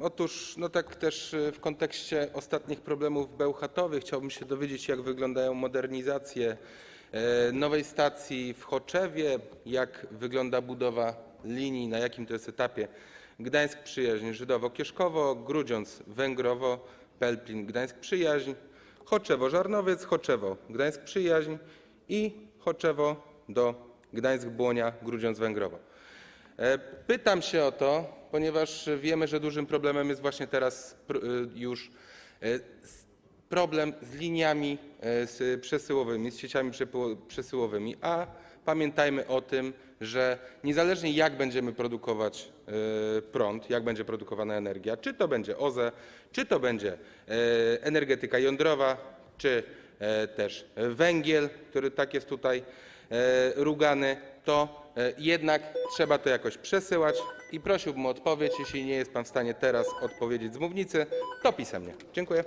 Otóż, no tak też e, w kontekście ostatnich problemów bełchatowych chciałbym się dowiedzieć, jak wyglądają modernizacje e, nowej stacji w Choczewie, jak wygląda budowa linii, na jakim to jest etapie Gdańsk Przyjaźń, Żydowo-Kieszkowo, Grudziądz, Węgrowo, Pelplin, Gdańsk Przyjaźń, Choczewo, Żarnowiec, Choczewo, Gdańsk Przyjaźń i Choczewo do Gdańsk Błonia, Grudziądz Węgrowo. E, Pytam się o to, ponieważ wiemy, że dużym problemem jest właśnie teraz y, już e, problem z liniami e, przesyłowymi, z sieciami przesyłowymi, a pamiętajmy o tym, że niezależnie jak będziemy produkować e, prąd, jak będzie produkowana energia, czy to będzie OZE, czy to będzie e, energetyka jądrowa, czy e, też węgiel, który tak jest tutaj e, rugany, to e, jednak trzeba to jakoś przesyłać i prosiłbym o odpowiedź. Jeśli nie jest Pan w stanie teraz odpowiedzieć z mównicy, to pisemnie. Dziękuję.